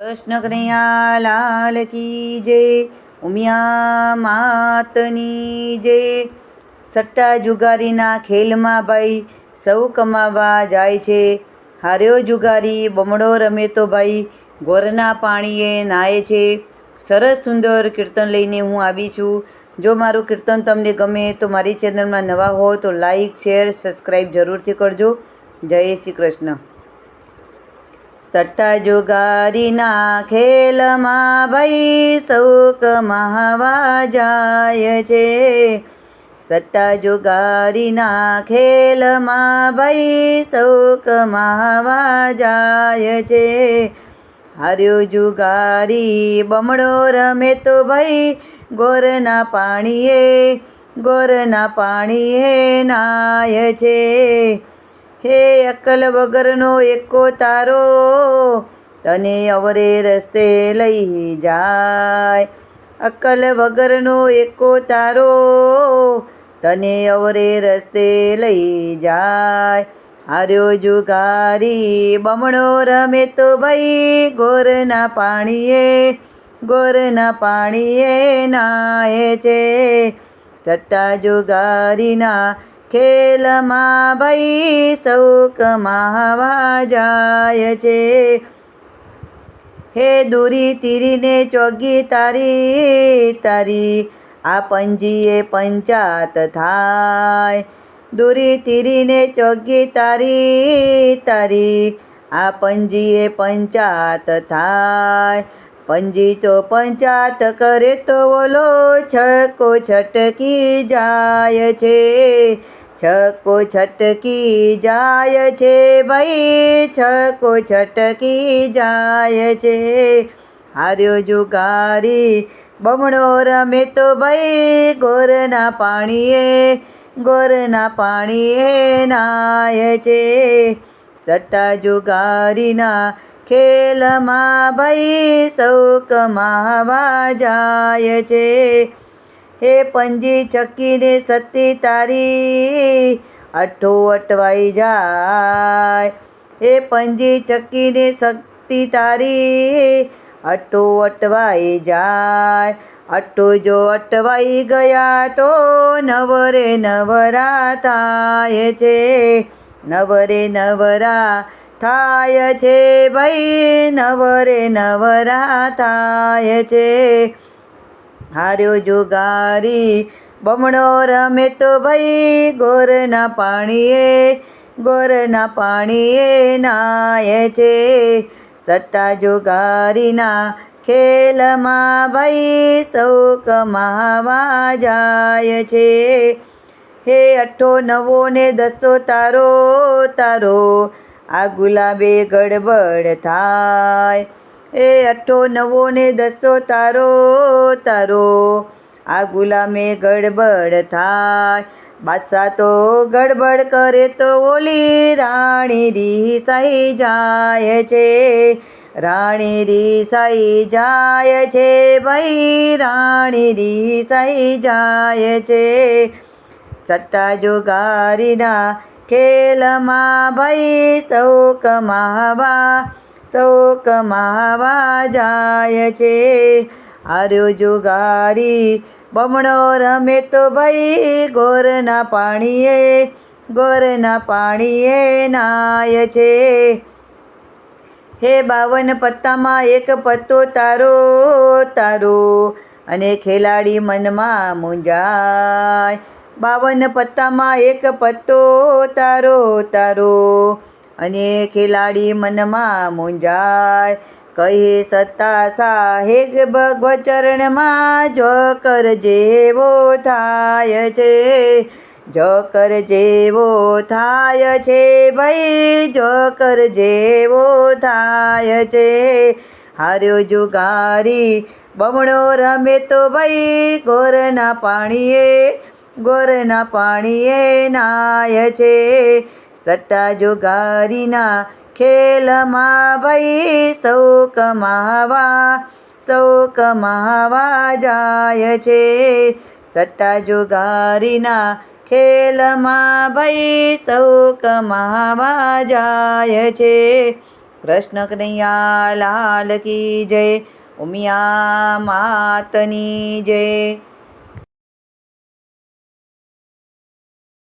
કૃષ્ણ કનૈયા લાલ કી જય, ઉમિયા માતની જય. સટ્ટા જુગારીના ખેલમાં ભાઈ સૌ કમાવા જાય છે. હાર્યો જુગારી બમડો રમે તો ભાઈ ગોરના પાણીએ નાહે છે. સરસ સુંદર કીર્તન લઈને હું આવી છું. જો મારું કીર્તન તમને ગમે તો મારી ચેનલમાં નવા હો તો લાઈક શેર સબસ્ક્રાઈબ જરૂરથી કરજો. જય શ્રી કૃષ્ણ. સટ્ટા જુગારીના ખેલમાં ભાઈ શોક મહાવા જાય છે સટ્ટા જુગારીના ખેલમાં ભાઈ શોક મહાવા જાય છે હાર્યો જુગારી બમણો રમે તો ભાઈ ગોરના પાણીએ ગોરના પાણીએ નાય છે હે અકલ વગરનો એકો તારો, તને અવરે રસ્તે લઈ જાય. અકલ વગરનો એકો તારો, તને અવરે રસ્તે લઈ જાય. હાર્યો જુગારી બમણો રમે તો ભાઈ ગોરના પાણીએ ગોરના પાણીએ નાય છે. સટ્ટા જુગારીના ખેલમાં ભાઈ સૌ કમાવા જાય છે હે દૂરી તીરીને ચોગી તારી તારી આ પંજીએ પંચાત થાય દૂરી તીરીને ચોગી તારી તારી આ પંજીએ પંચાત થાય પંજી તો પંચાત કરે તો ઓલો છકો છટકી જાય છે. છકો છટકી જાય છે ભાઈ, છકો છટકી જાય છે. હાર્યો જુગારી, બમણો રમે તો ભાઈ, ગોરના પાણીએ ગોરના પાણીએ નાય છે. સટ્ટા જુગારીના ખેલમાં ભાઈ સૌ કમાવા જાય છે. હે પંજી છકીને સતી તારી, અઠો અટવાઈ જાય. હે પંજી ચકીને શક્તિ તારી અટો અટવાઈ જાય. અટો જો અટવાઈ ગયા તો નવરે નવરા થાય છે. નવરે નવરા થાય છે ભાઈ, નવરે નવરા થાય છે. હાર્યો જુગારી, બમણો રમે તો ભાઈ, ગોરના પાણીએ ગોરના પાણીએ નાય છે. સટ્ટા જુગારીના ખેલમાં ભાઈ સૌ કમાવા જાય છે. હે અઠ્ઠો નવો ને દસો તારો તારો આ ગુલાબે ગડબડ થાય. એ અઠ્ઠો નવો ને દસો તારો તારો. આ ગુલામે ગડબડ થાય. બાદશાહ તો ગડબડ કરે તો ઓલી રાણી રીસાઈ જાય છે. રાણી રીસાઈ જાય છે ભાઈ, રાણી રીસાઈ જાય છે. સટ્ટા જુગારીના ખેલમાં ભાઈ સૌ કમાવા સૌ કમાવા જાય છે આર્યો જુગારી બમણો રમે તો ભાઈ ગોરના પાણીએ ગોરના પાણીએ નાય છે હે બાવન પત્તામાં એક પત્તો તારો તારો અને ખેલાડી મનમાં મૂંઝાય બાવન પત્તામાં એક પત્તો તારો તારો. અને ખેલાડી મનમાં મૂંઝાય. કહે સત્તા સાહેબ ભગવચરણમાં જો કર જેવો થાય છે. જો કર જેવો થાય છે ભાઈ, જો કર જેવો થાય છે. હાર્યો જુગારી, બમણો રમે તો ભાઈ, ગોરના પાણીએ ગોરના પાણીએ નાય છે. સટ્ટા જોગારીના ખેલમાં ભાઈ સૌ કમાવા સૌ કમાવા જાય છે. સટ્ટા જોગારીના ખેલમાં ભાઈ સૌ કમાવા જાય છે. કૃષ્ણ કનૈયા લાલ કી જય, ઉમિયા માતની જય.